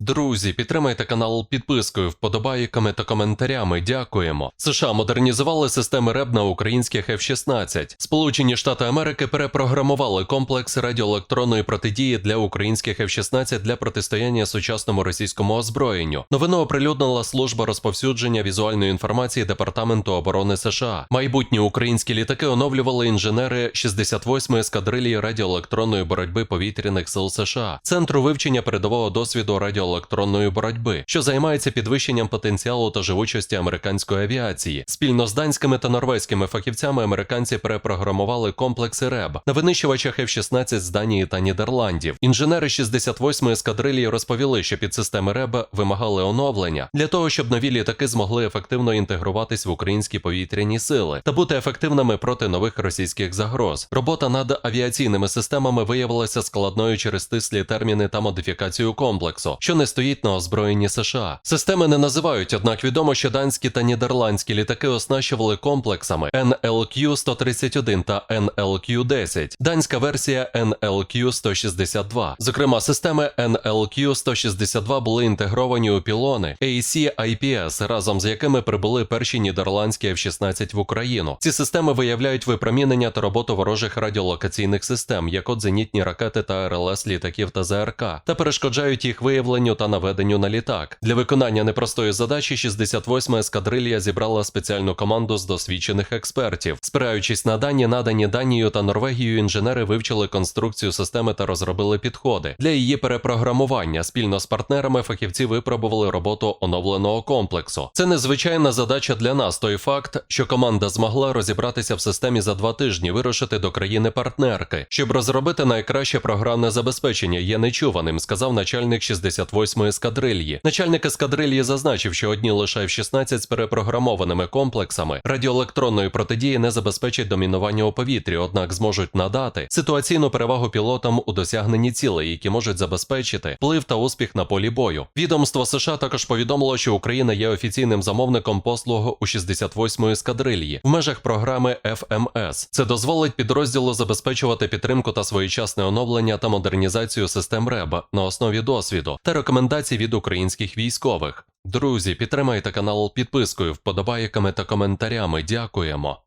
Друзі, підтримайте канал підпискою, вподобайками та коментарями. Дякуємо. США модернізували системи РЕБ на українських F-16. Сполучені Штати Америки перепрограмували комплекс радіоелектронної протидії для українських F-16 для протистояння сучасному російському озброєнню. Новину оприлюднила служба розповсюдження візуальної інформації Департаменту оборони США. Майбутні українські літаки оновлювали інженери 68-ї ескадрилії радіоелектронної боротьби повітряних сил США, центру вивчення передового досвіду радіоелектронної боротьби, що займається підвищенням потенціалу та живучості американської авіації. Спільно з данськими та норвезькими фахівцями американці перепрограмували комплекси РЕБ на винищувачах F-16 з Данії та Нідерландів. Інженери 68-ї ескадрилії розповіли, що підсистеми РЕБ вимагали оновлення для того, щоб нові літаки змогли ефективно інтегруватись в українські повітряні сили та бути ефективними проти нових російських загроз. Робота над авіаційними системами виявилася складною через стислі терміни та модифікацію комплексу, що не стоїть на озброєнні США. Системи не називають, однак відомо, що данські та нідерландські літаки оснащували комплексами NLQ-131 та NLQ-10, данська версія NLQ-162. Зокрема, системи NLQ-162 були інтегровані у пілони AC-IPS, разом з якими прибули перші нідерландські F-16 в Україну. Ці системи виявляють випромінення та роботу ворожих радіолокаційних систем, як от зенітні ракети та РЛС літаків та ЗРК, та перешкоджають їх виявленню та наведенню на літак. Для виконання непростої задачі 68-ма ескадрилья зібрала спеціальну команду з досвідчених експертів. Спираючись на дані, надані Данією та Норвегією, інженери вивчили конструкцію системи та розробили підходи для її перепрограмування. Спільно з партнерами фахівці випробували роботу оновленого комплексу. Це незвичайна задача для нас. Той факт, що команда змогла розібратися в системі за два тижні, вирушити до країни-партнерки, щоб розробити найкраще програмне забезпечення, є нечуваним, сказав начальник 68-ї ескадрильї. Начальник ескадрильї зазначив, що одні лише F-16 з перепрограмованими комплексами радіоелектронної протидії не забезпечать домінування у повітрі, однак зможуть надати ситуаційну перевагу пілотам у досягненні цілей, які можуть забезпечити вплив та успіх на полі бою. Відомство США також повідомило, що Україна є офіційним замовником послуг у 68-ї ескадрильї в межах програми FMS. Це дозволить підрозділу забезпечувати підтримку та своєчасне оновлення та модернізацію систем РЕБ на основі досвіду та рекомендацій від українських військових. Друзі, підтримайте канал підпискою, вподобайками та коментарями. Дякуємо.